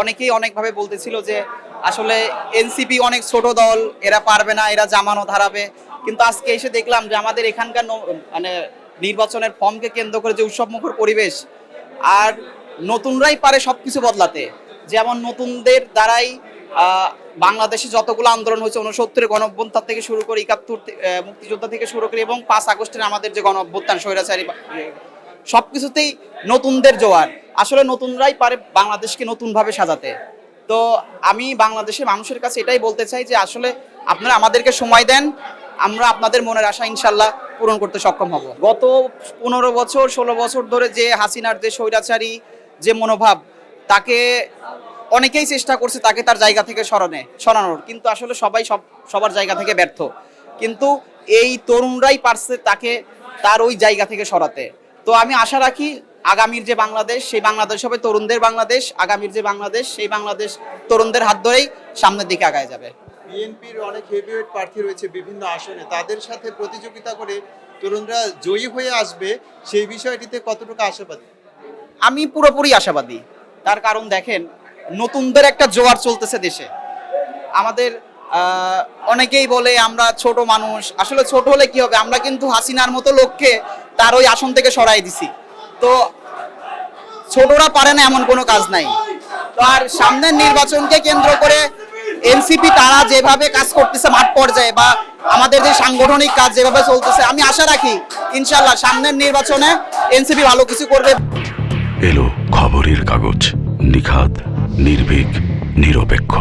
অনেকেই অনেকভাবে বলতেছিল যে আসলে এনসিপি অনেক ছোট দল, এরা পারবে না, এরা জামানত হারাবে। কিন্তু আজকে এসে দেখলাম যে আমাদের এখানকার মানে নির্বাচনের ফর্মকে কেন্দ্র করে যে উৎসবমুখর পরিবেশ, আর নতুনরাই পারে সবকিছু বদলাতে। যেমন নতুনদের দ্বারাই বাংলাদেশে যতগুলো আন্দোলন হয়েছে উনসত্তরের গণ থেকে শুরু করে একাত্তর মুক্তিযোদ্ধা থেকে শুরু করে এবং পাঁচ আগস্টের আমাদের যে গণ স্বৈরাচারী বা- সবকিছুতেই নতুনদের জোয়ার। আসলে নতুনরাই পারে বাংলাদেশকে নতুনভাবে সাজাতে। তো আমি বাংলাদেশের মানুষের কাছে এটাই বলতে চাই যে, আসলে আপনারা আমাদেরকে সময় দেন, আমরা আপনাদের মনের আশা ইনশাল্লাহ পূরণ করতে সক্ষম হব। গত পনেরো বছর, ষোলো বছর ধরে যে হাসিনার যে স্বৈরাচারী যে মনোভাব, তাকে অনেকেই চেষ্টা করছে তাকে তার জায়গা থেকে সরানে, সরানোর। কিন্তু আসলে সবাই সব, সবার জায়গা থেকে ব্যর্থ। কিন্তু এই তরুণরাই পারছে তাকে তার ওই জায়গা থেকে সরাতে। তো আমি আশা রাখি আগামীর যে বাংলাদেশ সেই বাংলাদেশ হবে তরুণদের বাংলাদেশ আগামীর যে বাংলাদেশ সেই বাংলাদেশ তরুণদের হাত ধরেই সামনের দিকে আগায় যাবে। বিএনপির অনেক হেভিওয়েট প্রার্থী রয়েছে বিভিন্ন আসনে। তাদের সাথে প্রতিযোগিতা করে তরুণরা জয়ী হয়ে আসবে সেই বিষয়টিতে কতটুকু আশাবাদী? আমি পুরোপুরি আশাবাদী। তার কারণ দেখেন নতুনদের একটা জোয়ার চলতেছে দেশে। আমাদের অনেকেই বলে আমরা ছোট মানুষ। আসলে ছোট হলে কি হবে? আমরা কিন্তু হাসিনার মতো লোককে তার ওই আসন থেকে সরাই দিছি। তো ছোটরা পারে না এমন কোনো কাজ নাই। তো আর সামনের নির্বাচনকে কেন্দ্র করে এনসিপি তারা যেভাবে কাজ করতেছে মাঠ পর্যায়ে বা আমাদের যে সাংগঠনিক কাজ যেভাবে চলতেছে, আমি আশা রাখি ইনশাল্লাহ সামনের নির্বাচনে এনসিপি ভালো কিছু করবে। এলো খবরের কাগজ নিখাত নির্ভীক, নিরপেক্ষ।